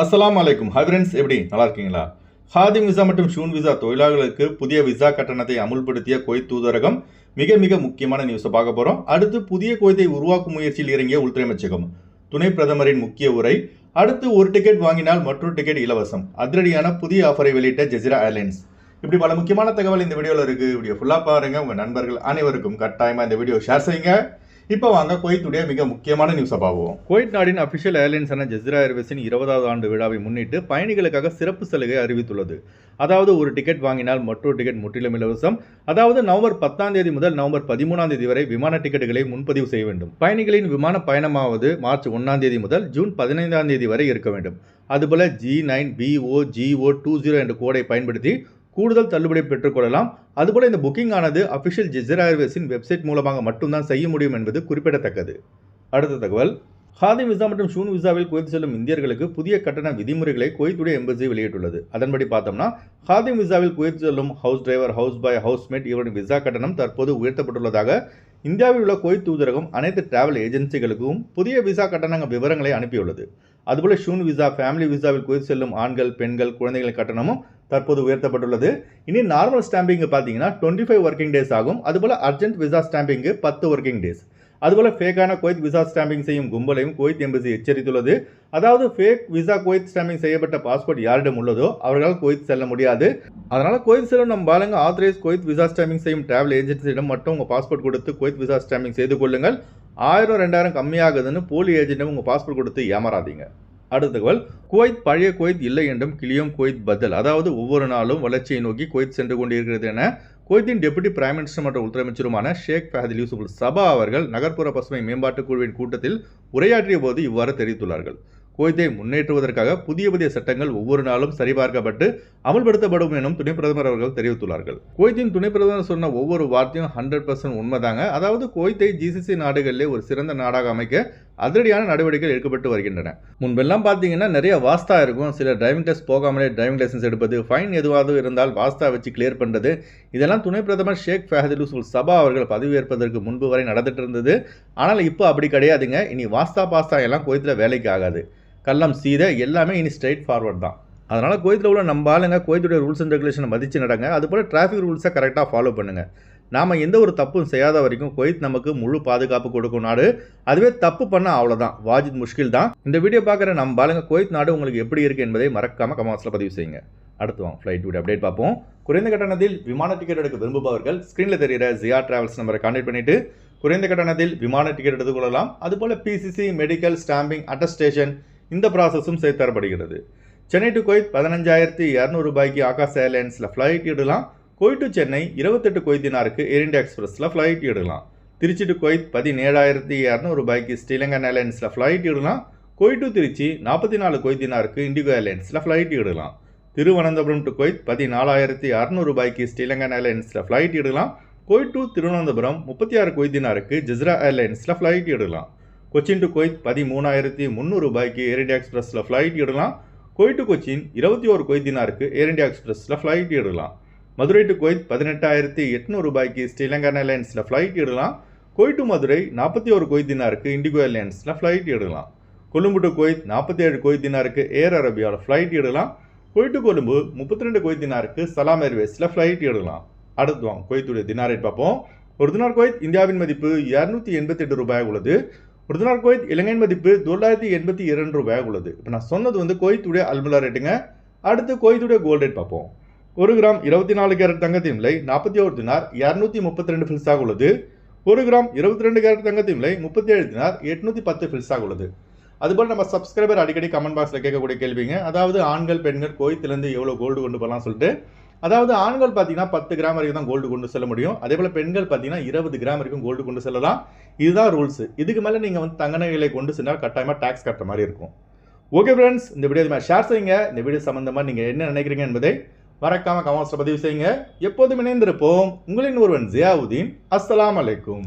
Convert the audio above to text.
அஸ்லாம் அலைக்கும். ஹைவரன்ஸ் எப்படி? நல்லா இருக்கீங்களா? ஹாதிம் விசா மற்றும் ஷூன் விசா தொழிலாளர்களுக்கு புதிய விசா கட்டணத்தை அமுல்படுத்திய குவைத் தூதரகம் மிக மிக முக்கியமான நியூஸை பார்க்க போகிறோம் அடுத்து புதிய குவைத்தை உருவாக்கும் முயற்சியில் இறங்கிய உள்துறை அமைச்சகம் துணை பிரதமரின் முக்கிய உரை. அடுத்து ஒரு டிக்கெட் வாங்கினால் மற்றொரு டிக்கெட் இலவசம். அதிரடியான புதிய ஆஃபரை வெளியிட்ட ஜெசிரா ஏர்லைன்ஸ் இப்படி பல முக்கியமான தகவல் இந்த வீடியோவில் இருக்குது வீடியோ ஃபுல்லாக பாருங்கள் உங்கள் நண்பர்கள் அனைவருக்கும் கட்டாயமாக இந்த வீடியோ ஷேர் செய்யுங்க. இப்போ வாங்க குவைத்துடைய மிக முக்கியமான நியூஸை பார்ப்போம். குவைத் நாடின் அபிஷியல் ஏர்லைன்ஸான ஜெசிரா ஏர்வேஸின் இருபதாவது ஆண்டு விழாவை முன்னிட்டு பயணிகளுக்காக சிறப்பு சலுகை அறிவித்துள்ளது. அதாவது ஒரு டிக்கெட் வாங்கினால் மற்றொரு டிக்கெட் முற்றிலும் இலவசம். அதாவது நவம்பர் பத்தாம் தேதி முதல் நவம்பர் பதிமூணாம் தேதி வரை விமான டிக்கெட்டுகளை முன்பதிவு செய்ய வேண்டும். பயணிகளின் விமான பயணமாவது மார்ச் ஒன்றாம் தேதி முதல் ஜூன் பதினைந்தாம் தேதி வரை இருக்க வேண்டும். அதுபோல G nine PO GO two zero என்ற கோடை பயன்படுத்தி கூடுதல் தள்ளுபடி பெற்றுக்கொள்ளலாம். அதுபோல இந்த புக்கிங் ஆனது அஃபிஷியல் ஜெசிரா ஏர்வேஸின் வெப்சைட் மூலமாக மட்டும்தான் செய்ய முடியும் என்பது குறிப்பிடத்தக்கது. அடுத்த தகவல். ஹாதிம் விசா மற்றும் ஷூன் விசாவில் குவைத் செல்லும் இந்தியர்களுக்கு புதிய கட்டண விதிமுறைகளை குவைத்துடைய எம்பசி வெளியிட்டுள்ளது. அதன்படி பார்த்தோம்னா ஹாதிம் விசாவில் குவைத் செல்லும் house driver house boy housemaid இவரின் விசா கட்டணம் தற்போது உயர்த்தப்பட்டுள்ளதாக இந்தியாவில் உள்ள குவைத் தூதரகம் அனைத்து டிராவல் ஏஜென்சிகளுக்கும் புதிய விசா கட்டண விவரங்களை அனுப்பியுள்ளது. அதுபோல ஷூன் விசா ஃபேமிலி விசாவில் குவைத் செல்லும் ஆண்கள் பெண்கள் குழந்தைகளின் கட்டணமும் தற்போது உயர்த்தப்பட்டுள்ளது. இனி நார்மல் ஸ்டாம்பிங்கு பார்த்தீங்கன்னா டுவெண்ட்டி ஃபைவ் ஒர்க்கிங் டேஸ் ஆகும். அதுபோல் அர்ஜென்ட் விசா ஸ்டாம்பிங்கு பத்து ஒர்க்கிங் டேஸ் அதுபோல் ஃபேக்கான குவைத் விசா ஸ்டாம்பிங் செய்யும் கும்பலையும் குவைத் எம்பசி எச்சரித்துள்ளது. அதாவது ஃபேக் விசா குவைத் ஸ்டாம்பிங் செய்யப்பட்ட பாஸ்போர்ட் யாரிடம் உள்ளதோ அவர்களால் குவைத் செல்ல முடியாது. அதனால் குவைத் செல்லும் நம்ம பாலங்க ஆத்தரைஸ் குவைத் விசா ஸ்டாம்பிங் செய்யும் டிராவல் ஏஜென்சியிடம் மட்டும் உங்கள் பாஸ்போர்ட் கொடுத்து குவைத் விசா ஸ்டாம்பிங் செய்து கொள்ளுங்கள். ஆயிரம் ரெண்டாயிரம் கம்மியாகுதுன்னு போலி ஏஜென்ட்டும் உங்கள் பாஸ்போர்ட் கொடுத்து ஏமாறாதீங்க. அடுத்த தகவல் குவைத் பழைய குவைத் இல்லை என்றும் கிளியும் குவைத் பதில். அதாவது ஒவ்வொரு நாளும் வளர்ச்சியை நோக்கி குவைத் சென்று கொண்டிருக்கிறது என குவைத்தின் டெபுட்டி பிரைம் மினிஸ்டர் மற்றும் உள்துறை ஷேக் ஃபஹதில் யூசுப் சபா அவர்கள் நகர்ப்புற பசுமை மேம்பாட்டுக் குழுவின் கூட்டத்தில் உரையாற்றிய போது இவ்வாறு தெரிவித்துள்ளார்கள். குவைத்தை முன்னேற்றுவதற்காக புதிய புதிய சட்டங்கள் ஒவ்வொரு நாளும் சரிபார்க்கப்பட்டு அமல்படுத்தப்படும் எனும் துணை பிரதமர் அவர்கள் தெரிவித்துள்ளார்கள். குவைத்தின் துணை பிரதமர் சொன்ன ஒவ்வொரு வார்த்தையும் ஹண்ட்ரட் பர்சன்ட் உண்மைதாங்க. அதாவது குவைத்தை ஜிசிசி நாடுகளிலே ஒரு சிறந்த நாடாக அமைக்க அதிரடியான நடவடிக்கைகள் எடுக்கப்பட்டு வருகின்றன. முன்பெல்லாம் பார்த்தீங்கன்னா நிறைய வாஸ்தா இருக்கும். சில டிரைவிங் டெஸ்ட் போகாமலே டிரைவிங் லைசன்ஸ் எடுப்பது ஃபைன் எதுவாக இருந்தால் வாஸ்தா வச்சு கிளியர் பண்ணுறது இதெல்லாம் துணை பிரதமர் ஷேக் ஃபஹதுல் சபா அவர்கள் பதவியேற்பதற்கு முன்பு வரை நடந்துட்டு இருந்தது. ஆனால் இப்போ அப்படி கிடையாதுங்க. இனி வாஸ்தா பாஸ்தா எல்லாம் குவைத்தில் வேலைக்கு ஆகாது. கள்ளம் சீத எல்லாமே இனி ஸ்ட்ரைட் ஃபார்வர்ட் தான். அதனால் குவைத்தில் உள்ள நம்ம ஆளுங்க குவைத்துடைய ரூல்ஸ் அண்ட் ரெகுலேஷனை மதித்து நடங்க. அதுபோல் டிராஃபிக் ரூல்ஸை கரெக்டாக ஃபாலோ பண்ணுங்கள் நாம் எந்த ஒரு தப்பும் செய்யாத வரைக்கும் குவைத் நமக்கு முழு பாதுகாப்பு கொடுக்கும் நாடு. அதுவே தப்பு பண்ண அவ்வளோதான் வாஜித் முஷ்கில் தான். இந்த வீடியோ பார்க்குற நம்ம பாருங்க குவைத் நாடு உங்களுக்கு எப்படி இருக்குது என்பதை மறக்காமல் கமாஸில் பதிவு செய்யுங்க. அடுத்து வாங்க ஃப்ளைட் வீடியோ அப்டேட் பார்ப்போம். குறைந்த கட்டணத்தில் விமான டிக்கெட் எடுக்க விரும்புபவர்கள் ஸ்க்ரீனில் தெரிகிற ஜியா டிராவல்ஸ் நம்பரை கான்டாக்ட் பண்ணிவிட்டு குறைந்த கட்டணத்தில் விமான டிக்கெட் எடுத்துக்கொள்ளலாம் அதுபோல் பிசிசி மெடிக்கல் ஸ்டாம்பிங் அட்டஸ்டேஷன் இந்த ப்ராசஸும் செய்து தரப்படுகிறது. சென்னை டு குவைத் பதினஞ்சாயிரத்தி இரநூறு ரூபாய்க்கு ஆகாஷ் ஏர்லைன்ஸில் ஃப்ளைட் இடலாம் குவைத் டு சென்னை இருபத்தெட்டு கொய்தினாருக்கு ஏர் இண்டியா எக்ஸ்பிரஸில் ஃப்ளைட் எடுக்கலாம். திருச்சி டு குவைத் பதினேழாயிரத்தி இரநூறு ரூபாய்க்கு ஸ்ரீலங்கன் ஏர்லைன்ஸில் ஃப்ளைட் இடலாம் குவைத் டு திருச்சி நாற்பத்தி நாலு கொய்தினாருக்கு இண்டிகோ ஏர்லைன்ஸில் ஃப்ளைட் இடலாம் திருவனந்தபுரம் டு குவைத் பதினாலாயிரத்தி அறநூறு ரூபாய்க்கு ஸ்ரீலங்கன் ஏர்லைன்ஸில் ஃப்ளைட் இடலாம் குவைத் டு திருவனந்தபுரம் முப்பத்தி ஆறு கொய்தினாருக்கு ஜிஸ்ரா ஏர்லைன்ஸில் ஃப்ளைட் எடுக்கலாம். கொச்சின் டு குவைத் பதிமூணாயிரத்தி முந்நூறு ரூபாய்க்கு ஏர் இண்டியா எக்ஸ்பிரஸில் ஃப்ளைட் இடலாம் குவைட் டு கொச்சின் இருபத்தி ஒரு குவைத்தினாருக்கு ஏர் இண்டியா எக்ஸ்பிரஸில் ஃப்ளைட் இடலாம் மதுரை டு குவைத் பதினெட்டாயிரத்தி எட்நூறு ரூபாய்க்கு ஸ்ரீலங்கன் ஏர்லைன்ஸில் ஃப்ளைட் இடலாம் குவைட் டு மதுரை நாற்பத்தி ஒரு குவைத்தினாருக்கு இண்டிகோ ஏர்லைன்ஸில் ஃப்ளைட் இடலாம் கொழும்பு டு குவைத் நாற்பத்தி ஏழு குவைத்தினாருக்கு ஏர் அரேபியாவில் ஃப்ளைட் இடலாம் குவைட் டு கொழும்பு முப்பத்தி ரெண்டு குவைத்தினாருக்கு சலாம் ஏர்வேஸில் ஃப்ளைட் இடலாம் அடுத்து வாங்க குவைத்துடைய தினாரேட் பார்ப்போம். ஒரு தினார் குவைத் இந்தியாவின் மதிப்பு இரநூத்தி எண்பத்தி எட்டு ரூபாய் உள்ளது. ஒரு தினார் குவைத் இலங்கையின் மதிப்பு தொள்ளாயிரத்தி எண்பத்தி இரண்டு ரூபாய் உள்ளது. இப்போ நான் சொன்னது வந்து குவைத்துடைய அல்முலா ரேட்டுங்க அடுத்து குவைத்துடைய கோல்ட் ரேட் பார்ப்போம். ஒரு கிராம் இருபத்தி நாலு கேரட் தங்கத்தின் விலை நாற்பத்தி ஒரு தினார் இரநூத்தி முப்பத்தி ரெண்டு ஃபில்ஸாக உள்ளது. ஒரு கிராம் இருபத்தி ரெண்டு கேரட் தங்கத்தின் விலை முப்பத்தி ஏழு தினார் எட்நூத்தி பத்து ஃபில்ஸாக உள்ளது. அதுபோல் நம்ம சப்ஸ்கிரைபர் அடிக்கடி கமெண்ட் பாக்ஸில் கேட்கக்கூடிய கேள்விங்க அதாவது ஆண்கள் பெண்கள் கோயத்திலேருந்து எவ்வளோ கோல்டு கொண்டு போகலாம் சொல்லிட்டு அதாவது ஆண்கள் பார்த்தீங்கன்னா பத்து கிராம் வரைக்கும் தான் கோல்டு கொண்டு செல்ல முடியும். அதே போல் பெண்கள் பார்த்தீங்கன்னா இருபது கிராம் வரைக்கும் கோல்டு கொண்டு செல்லலாம். இதுதான் ரூல்ஸ் இதுக்கு மேலே நீங்கள் வந்து தங்க நகைகளை கொண்டு சென்றால் கட்டாயமாக டேக்ஸ் கட்டுற மாதிரி இருக்கும். ஓகே ஃப்ரெண்ட்ஸ் இந்த வீடியோ ஷேர் செய்யுங்க. இந்த வீடியோ சம்மந்தமாக நீங்கள் என்ன நினைக்கிறீங்க என்பதை மறக்காமல் கமெண்ட்ஸில் பதிவு செய்யுங்க. எப்போதும் இணைந்திருப்போம். உங்களின் ஒருவன் ஜியாவுதீன். அஸ்லாம் அலைக்கும்.